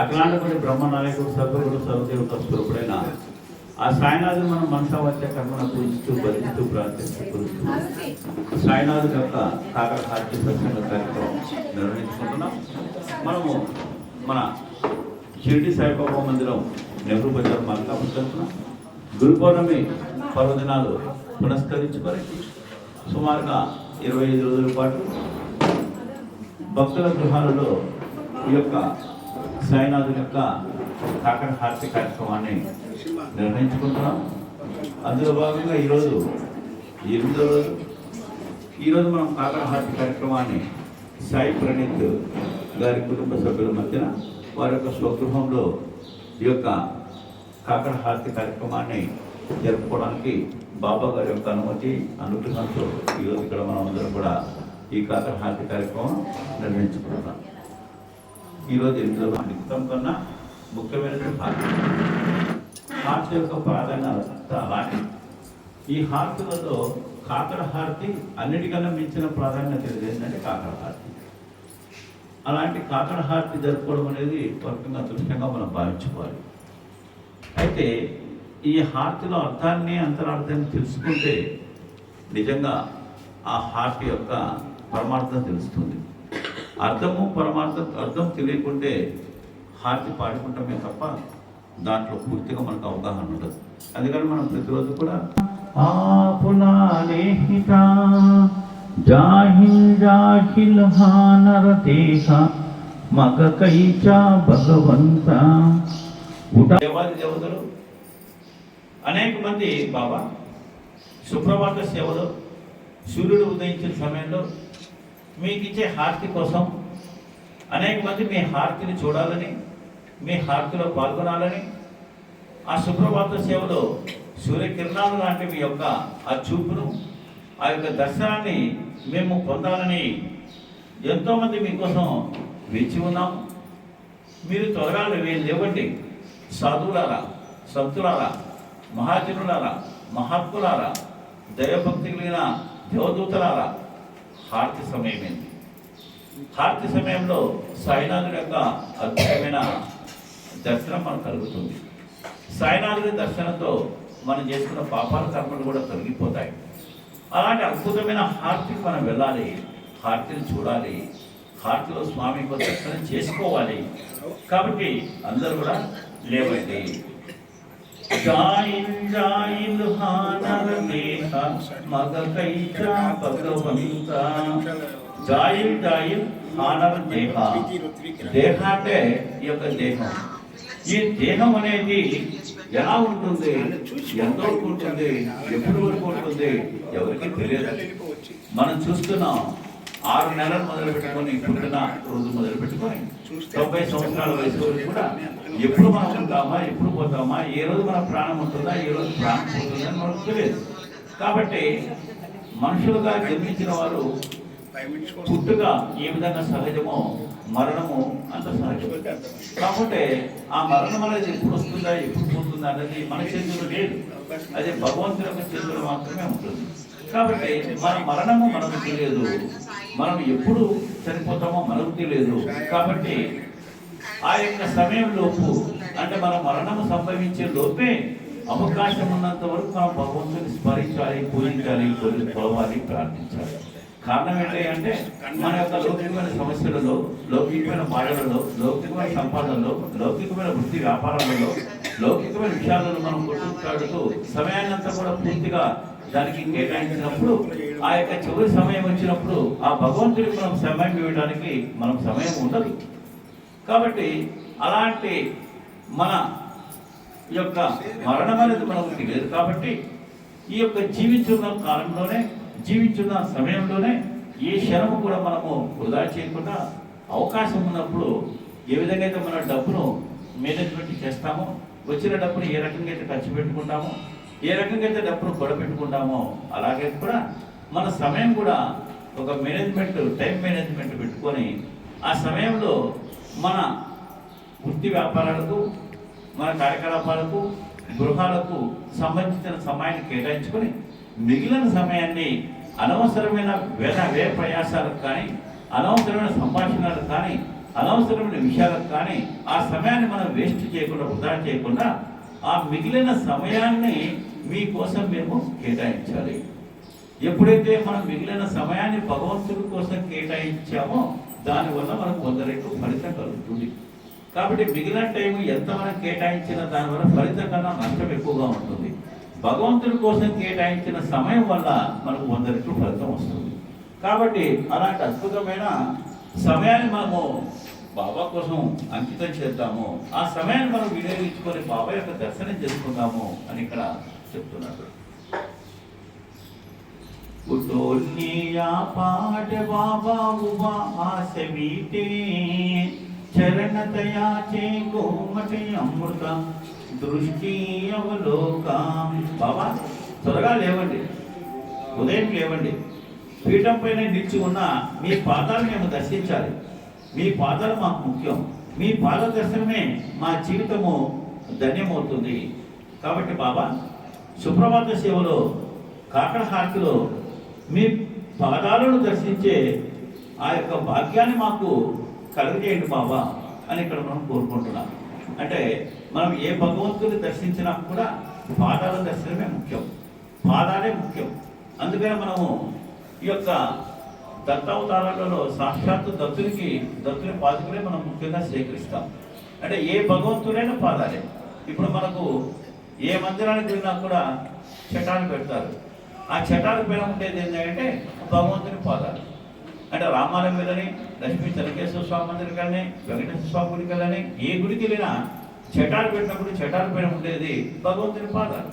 అఖిలాండపడి బ్రహ్మ నాయకుడు సద్గురుడు సర్వదేవత స్వరూపుడైన ఆ సాయినాథుని మనం మనసా వచ్చే కర్మను పూజిస్తూ భరిస్తూ ప్రార్థిస్తూ పూజిస్తూ సాయినాథుని యొక్క కాకర హాస్య సత్సంగ కార్యక్రమం నిర్వహించుకుంటున్నాం. మనము మన షిరిడి సాయిబాబా మందిరం నెహ్రూ బజార్ మార్కాపురం తరఫున గురు పౌర్ణమి పర్వదినాలు పునస్కరించుకొని సుమారుగా ఇరవై ఐదు రోజుల పాటు భక్తుల గృహాలలో ఈ యొక్క సాయినాథుని యొక్క కాకర హారతి కార్యక్రమాన్ని నిర్వహించుకుంటున్నాం. అందులో భాగంగా ఈరోజు ఎనిమిదో రోజు ఈరోజు మనం కాకర హారతి కార్యక్రమాన్ని సాయి ప్రణీత్ గారి కుటుంబ సభ్యుల మధ్యన వారి యొక్క స్వగృహంలో ఈ యొక్క కాకర హారతి కార్యక్రమాన్ని జరుపుకోవడానికి బాబా గారి యొక్క అనుమతి అనుగ్రహంతో ఈరోజు ఇక్కడ మనం అందరం కూడా ఈ కాకర హారతి కార్యక్రమం నిర్వహించుకుంటున్నాం. ఈరోజు ఎనిమిదో క్రితం కన్నా ముఖ్యమైనది హార్ట్ హార్ట్ యొక్క ప్రాధాన్యత అలాంటి ఈ హార్తులలో కాకర హారతి అన్నిటికన్నా మించిన ప్రాధాన్యత ఏంటంటే కాకర హారతి. అలాంటి కాకర హారతి జరుపుకోవడం అనేది వర్గంగా అదృష్టంగా మనం భావించుకోవాలి. అయితే ఈ హారతిలో అర్థాన్ని అంతరార్థాన్ని తెలుసుకుంటే నిజంగా ఆ హారతి యొక్క పరమార్థం తెలుస్తుంది. అర్థము పరమార్థం అర్థం తెలియకుంటే హారతి పాడుకుంటామే తప్ప దాంట్లో పూర్తిగా మనకు అవగాహన ఉండదు. అందుకని మనం ప్రతిరోజు కూడా జాహిల్ జాహిల్ హానర దేహ మగ కైచ భగవంత. దేవాది దేవతలు అనేక మంది బాబా సుప్రభాత సేవలో సూర్యుడు ఉదయించిన సమయంలో మీకు ఇచ్చే హారతి కోసం అనేక మంది మీ హారతిని చూడాలని మీ హారతిలో పాల్గొనాలని ఆ సుప్రభాత సేవలో సూర్యకిరణాలు లాంటి మీ యొక్క ఆ చూపును ఆ యొక్క దర్శనాన్ని మేము పొందాలని ఎంతోమంది మీకోసం వేచి ఉన్నాం. మీరు త్వరగా వీళ్ళు లేవండి. సాధువులారా సంతులారా మహాజనులారా మహాత్ములారా దైవభక్తి కలిగిన దేవదూతలారా హారతి సమయమైంది. హారతి సమయంలో సాయినాథుడి యొక్క అద్భుతమైన దర్శనం మనకు కలుగుతుంది. సాయినాథుడి దర్శనంతో మనం చేసుకున్న పాపాల కర్మలు కూడా తొలగిపోతాయి. అలాంటి అద్భుతమైన హారతికి మనం వెళ్ళాలి హారతిని చూడాలి హారతిలో స్వామి దర్శనం చేసుకోవాలి. కాబట్టి అందరూ కూడా లేవండి. జాయిల్ జాయిల్ హానర దేహ మగ కైచ భగవంత జాయిల్ జాయిల్ దేహ. దేహ అంటే ఈ యొక్క దేహం ఈ దేహం అనేది ఎలా ఉంటుంది ఎంత వరకు ఉంటుంది ఎప్పుడు వరకు ఉంటుంది ఎవరికి తెలియదు. మనం చూస్తున్నాం ఆరు నెలలు మొదలు పెట్టుకొని పుట్టిన రోజు మొదలు పెట్టుకొని తొంభై సంవత్సరాల వయసు కూడా ఎప్పుడు మనం ఉంటామా ఎప్పుడు పోతామా ఏ రోజు మన ప్రాణం ఉంటుందా ఏ రోజు ప్రాణం పోతుందా అని మనకు తెలియదు. కాబట్టి మనుషులుగా జన్మించిన వారు పుట్టుక ఏ విధంగా సహజమో మరణము అంత సహజం కాబట్టి ఆ మరణం అనేది ఎప్పుడు వస్తుందా ఎప్పుడు పోతుందా అనేది మన చేతుల్లో లేదు. అది భగవంతుని యొక్క చేతుల్లో మాత్రమే ఉంటుంది. కాబట్టి మన మరణము మనకు తెలియదు. మనం ఎప్పుడు చనిపోతామో మనకు తెలియదు. కాబట్టి ఆ యొక్క సమయం లోపు అంటే మన మరణము సంభవించే లోపే అవకాశం ఉన్నంత వరకు మనం భగవంతుని స్మరించాలి పూజించాలి కొలి కొలవాలి ప్రార్థించాలి. కారణం ఏంటి అంటే మన యొక్క లౌకికమైన సమస్యలలో లౌకికమైన బాధలలో లౌకికమైన సంపాదనలో లౌకికమైన వృత్తి వ్యాపారాలలో లౌకికమైన విషయాలను మనం కొట్టుకాడుతూ సమయాన్నంతా కూడా పూర్తిగా దానికి కేటాయించినప్పుడు ఆ యొక్క చివరి సమయం వచ్చినప్పుడు ఆ భగవంతుడికి మనం సమయం ఇవ్వడానికి మనం సమయం ఉండదు. కాబట్టి అలాంటి మన యొక్క మరణం అనేది మనకు తెలియదు. కాబట్టి ఈ యొక్క జీవించున్న కాలంలోనే జీవించున్న సమయంలోనే ఏ క్షణము కూడా మనము వృధా చేయకుండా అవకాశం ఉన్నప్పుడు ఏ విధంగా అయితే మన డబ్బును మేనేజ్మెంట్ చేస్తామో వచ్చిన డబ్బును ఏ రకంగా అయితే ఖర్చు పెట్టుకుంటామో ఏ రకంగా అయితే డబ్బును కూడబెట్టుకుంటామో అలాగే కూడా మన సమయం కూడా ఒక మేనేజ్మెంట్ టైం మేనేజ్మెంట్ పెట్టుకొని ఆ సమయంలో మన వృత్తి వ్యాపారాలకు మన కార్యకలాపాలకు గృహాలకు సంబంధించిన సమయాన్ని కేటాయించుకొని మిగిలిన సమయాన్ని అనవసరమైన వేద వే ప్రయాసాలకు కానీ అనవసరమైన సంభాషణలకు కానీ అనవసరమైన విషయాలకు కానీ ఆ సమయాన్ని మనం వేస్ట్ చేయకుండా వృధా చేయకుండా ఆ మిగిలిన సమయాన్ని మీకోసం మేము కేటాయించాలి. ఎప్పుడైతే మనం మిగిలిన సమయాన్ని భగవంతుడి కోసం కేటాయించామో దానివల్ల మనకు వంద రెట్లు ఫలితం కలుగుతుంది. కాబట్టి మిగిలిన టైం ఎంత మనం కేటాయించిన దానివల్ల ఫలితం కన్నా నష్టం ఎక్కువగా ఉంటుంది. భగవంతుడి కోసం కేటాయించిన సమయం వల్ల మనకు వంద రెట్లు ఫలితం వస్తుంది. కాబట్టి అలాంటి అద్భుతమైన సమయాన్ని మనము బాబా కోసం అంకితం చేద్దాము. ఆ సమయాన్ని మనం వినియోగించుకొని బాబా యొక్క దర్శనం చేసుకుందాము అని ఇక్కడ చెప్తున్నాడు ఉటోల్నియా పాట బాబా ఉబా ఆశ వీటే చరణతయా చే గోమటి అమృత దృష్టి బాబా త్వరగా లేవండి. ఉదయం లేవండి. పీఠం పైన నిలిచి ఉన్న మీ పాదాలు మేము దర్శించాలి. మీ పాదాలు మాకు ముఖ్యం. మీ పాద దర్శనమే మా జీవితము ధన్యమవుతుంది. కాబట్టి బాబా సుప్రభాత సేవలో కాకడ హారతిలో మీ పాదాలను దర్శించే ఆ యొక్క భాగ్యాన్ని మాకు కలుగజేయండి బాబా అని ఇక్కడ మనం కోరుకుంటున్నాం. అంటే మనం ఏ భగవంతుని దర్శించినా కూడా పాదాల దర్శనమే ముఖ్యం. పాదాలే ముఖ్యం. అందుకనే మనము ఈ యొక్క దత్తావతారాలలో సాక్షాత్తు దత్తునికి దత్తుని పాదుకునే మనం ముఖ్యంగా స్వీకరిస్తాం. అంటే ఏ భగవంతుడైనా పాదాలే. ఇప్పుడు మనకు ఏ మందిరానికి వెళ్ళినా కూడా చటాలు పెడతారు. ఆ చటాల పైన ఉండేది ఏంటంటే భగవంతుని పాదాలు. అంటే రామాలయం వెళ్ళని లక్ష్మీ చెనకేశ్వర స్వామి మందిరం కానీ వెంకటేశ్వర స్వామి గుడికి వెళ్ళని ఏ గుడికి వెళ్ళినా చటాలు పెట్టినప్పుడు చటాలు పైన ఉండేది భగవంతుని పాదాలు.